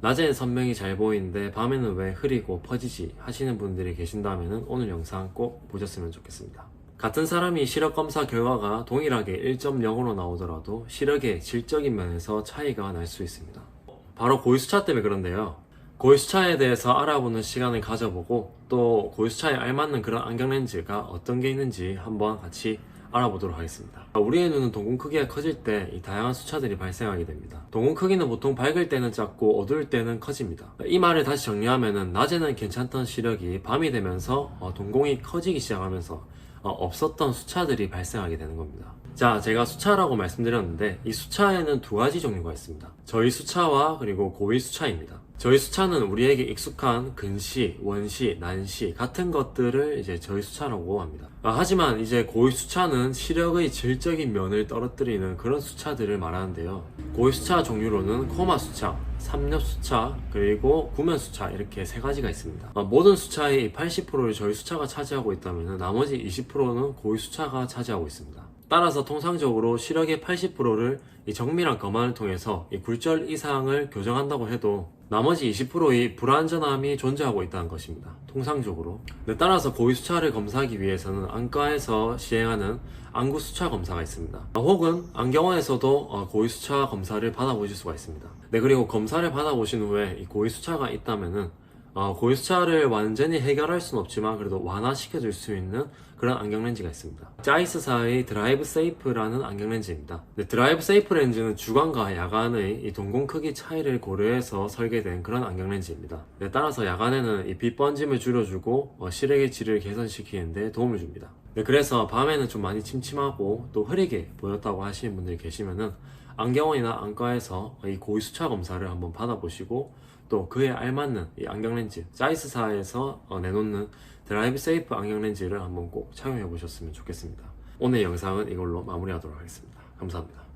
낮에는 선명히 잘 보이는데 밤에는 왜 흐리고 퍼지지 하시는 분들이 계신다면 오늘 영상 꼭 보셨으면 좋겠습니다. 같은 사람이 시력 검사 결과가 동일하게 1.0으로 나오더라도 시력의 질적인 면에서 차이가 날 수 있습니다. 바로 고위수차 때문에 그런데요. 고위수차에 대해서 알아보는 시간을 가져보고 또 고위수차에 알맞는 그런 안경 렌즈가 어떤 게 있는지 한번 같이 알아보도록 하겠습니다. 우리의 눈은 동공 크기가 커질 때 이 다양한 수차들이 발생하게 됩니다. 동공 크기는 보통 밝을 때는 작고 어두울 때는 커집니다. 이 말을 다시 정리하면은 낮에는 괜찮던 시력이 밤이 되면서 어, 동공이 커지기 시작하면서 어, 없었던 수차들이 발생하게 되는 겁니다. 자, 제가 수차라고 말씀드렸는데 이 수차에는 두 가지 종류가 있습니다. 저희 수차와 그리고 고위 수차입니다. 저희 수차는 우리에게 익숙한 근시, 원시, 난시 같은 것들을 이제 저희 수차라고 합니다. 아, 하지만 이제 고위 수차는 시력의 질적인 면을 떨어뜨리는 그런 수차들을 말하는데요. 고위 수차 종류로는 코마 수차, 삼엽 수차, 그리고 구면 수차 이렇게 세 가지가 있습니다. 아, 모든 수차의 80%를 저희 수차가 차지하고 있다면 나머지 20%는 고위 수차가 차지하고 있습니다. 따라서 통상적으로 시력의 80%를 이 정밀한 검안을 통해서 이 굴절 이상을 교정한다고 해도 나머지 20%의 불안전함이 존재하고 있다는 것입니다. 통상적으로. 네, 따라서 고위 수차를 검사하기 위해서는 안과에서 시행하는 안구 수차 검사가 있습니다. 혹은 안경원에서도 어, 고위 수차 검사를 받아보실 수가 있습니다. 네, 그리고 검사를 받아보신 후에 이 고위 수차가 있다면은 어, 고위 수차를 완전히 해결할 수는 없지만 그래도 완화시켜 줄 수 있는 그런 안경 렌즈가 있습니다. 자이스사의 드라이브 세이프라는 안경 렌즈입니다. 네, 드라이브 세이프 렌즈는 주간과 야간의 이 동공 크기 차이를 고려해서 설계된 그런 안경 렌즈입니다. 네, 따라서 야간에는 이 빛 번짐을 줄여주고 어, 시력의 질을 개선시키는 데 도움을 줍니다. 네, 그래서 밤에는 좀 많이 침침하고 또 흐리게 보였다고 하시는 분들이 계시면은 안경원이나 안과에서 이 고위 수차 검사를 한번 받아보시고 또 그에 알맞는 이 안경 렌즈 자이스사에서 어, 내놓는 드라이브 세이프 안경 렌즈를 한번 꼭 착용해 보셨으면 좋겠습니다. 오늘 영상은 이걸로 마무리하도록 하겠습니다. 감사합니다.